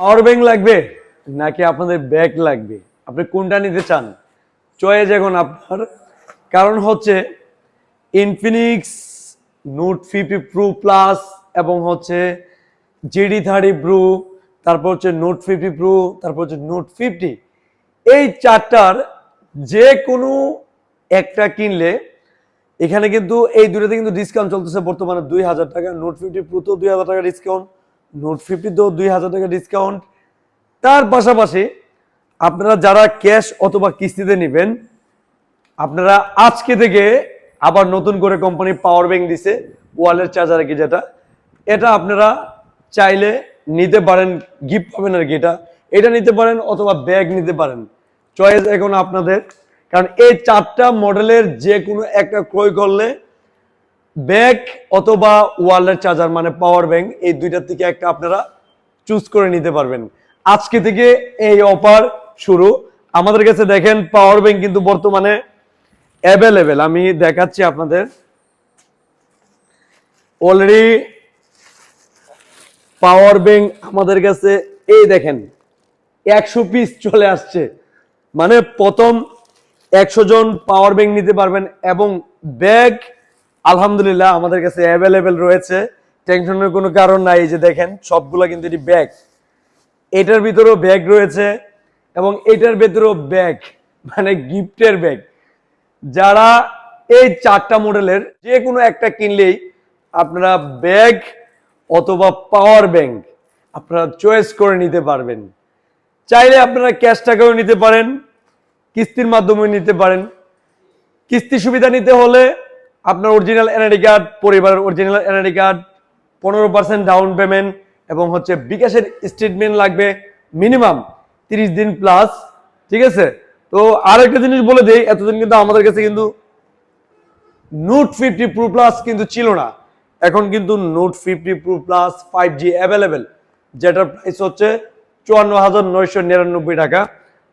Power bank লাগবে নাকি আপনাদের ব্যাগ লাগবে? আপনি কোনটা নিতে চান? চয়েস এখন আপনার। কারণ হচ্ছে Infinix Note fifty Pro Plus এবং হচ্ছে জিডি থার্টি প্রো তারপর হচ্ছে নোট ফিফটি প্রো তারপর হচ্ছে নোট ফিফটি এই চারটার যে কোনো একটা কিনলে এখানে কিন্তু এই দুটোতে কিন্তু ডিসকাউন্ট চলতেছে বর্তমানে দুই হাজার টাকা নোট ফিফটি প্রোতেও দুই হাজার টাকা ডিসকাউন্ট নোট ফিফটিতেও দুই হাজার টাকা ডিসকাউন্ট তার পাশাপাশি আপনারা যারা ক্যাশ অথবা কিস্তিতে নেবেন, আপনারা আজকে থেকে আবার নতুন করে কোম্পানি পাওয়ার ব্যাংক দিছে ওয়ালের চার্জার কি যেটা, এটা আপনারা চাইলে নিতে পারেন গিফট পাবেন আর কি এটা। এটা নিতে পারেন অথবা ব্যাগ নিতে পারেন। চয়েস এখন আপনাদের, কারণ এই চারটা মডেলের যে কোনো একটা ক্রয় করলে ব্যাগ অথবা ওয়ালের চার্জার মানে পাওয়ার ব্যাংক এই দুইটার থেকে একটা আপনারা চুজ করে নিতে পারবেন। আজকে থেকে এই অফার শুরু। আমাদের কাছে দেখেন পাওয়ার ব্যাংক কিন্তু বর্তমানে অ্যাভেলেবেল আমি দেখাচ্ছি আপনাদের। অলরেডি পাওয়ার ব্যাংক আমাদের কাছে, এই দেখেন, একশো পিস চলে আসছে। মানে প্রথম একশো জন পাওয়ার ব্যাংক নিতে পারবেন এবং ব্যাগ আলহামদুলিল্লাহ আমাদের কাছে অ্যাভেলেবেল রয়েছে। টেনশনের কোনো কারণ নাই যে দেখেন, সবগুলা কিন্তু এটি ব্যাগ এটার ভিতরেও ব্যাগ রয়েছে এবং এটার ভেতরেও ব্যাগ মানে গিফটের ব্যাগ যারা এই চারটা মডেলের যে কোনো একটা কিনলেই আপনারা ব্যাগ অথবা পাওয়ার ব্যাংক আপনারা চয়েস করে নিতে পারবেন। চাইলে আপনারা ক্যাশ টাকাও নিতে পারেন, কিস্তির মাধ্যমে নিতে পারেন। কিস্তি সুবিধা নিতে হলে আপনার অরিজিনাল এনআইডি কার্ড পরিবারের অরিজিনাল এনআইডি কার্ড পনেরো পার্সেন্ট ডাউন পেমেন্ট এবং হচ্ছে বিকাশের স্টেটমেন্ট লাগবে মিনিমাম তিরিশ দিন প্লাস ঠিক আছে? তো আর একটা জিনিস বলে দিই, এতদিন কিন্তু আমাদের কাছে কিন্তু নোট ফিফটি প্রো প্লাস কিন্তু ছিল না। এখন কিন্তু Note fifty Pro Plus five G available যেটার প্রাইস হচ্ছে চুয়ান্ন হাজার নয়শো নিরানব্বই টাকা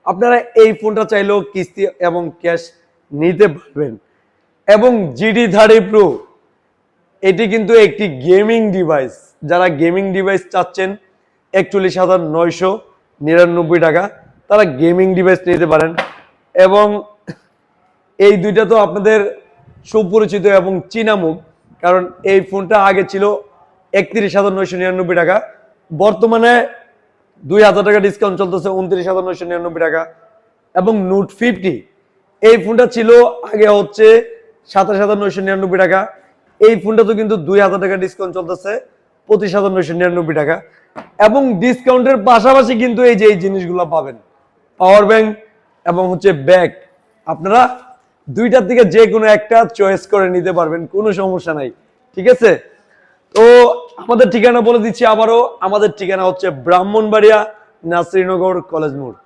আপনারা এই ফোনটা চাইলেও কিস্তি এবং ক্যাশ নিতে পারবেন এবং জিডি থার্টি প্রো এটি কিন্তু একটি গেমিং ডিভাইস যারা গেমিং ডিভাইস চাচ্ছেন, একচল্লিশ হাজার নয়শো নিরানব্বই টাকা, তারা গেমিং ডিভাইস নিতে পারেন। এবং এই দুইটা তো আপনাদের সুপরিচিত এবং চীনা মুখ কারণ এই ফোনটা আগে ছিল একত্রিশ হাজার নয়শো নিরানব্বই টাকা। বর্তমানে দুই হাজার টাকা ডিসকাউন্ট চলতেছে উনত্রিশ হাজার নয়শো নিরানব্বই টাকা। এবং নোট ফিফটি এই ফোনটা ছিল আগে হচ্ছে সাতাশ হাজার নয়শো নিরানব্বই টাকা। এই ফোনটা তো কিন্তু দুই হাজার টাকা ডিসকাউন্ট চলতেছে, পঁচিশ হাজার নয়শো নিরানব্বই টাকা। এবং ডিসকাউন্টের পাশাপাশি কিন্তু এই যে এই জিনিসগুলো পাবেন পাওয়ার ব্যাংক এবং হচ্ছে ব্যাগ। আপনারা দুইটার থেকে যে কোনো একটা চয়েস করে নিতে পারবেন, কোনো সমস্যা নাই, ঠিক আছে? তো আমাদের ঠিকানা বলে দিচ্ছি আবারও, আমাদের ঠিকানা হচ্ছে ব্রাহ্মণবাড়িয়া নাসরিনগর কলেজ মোড়।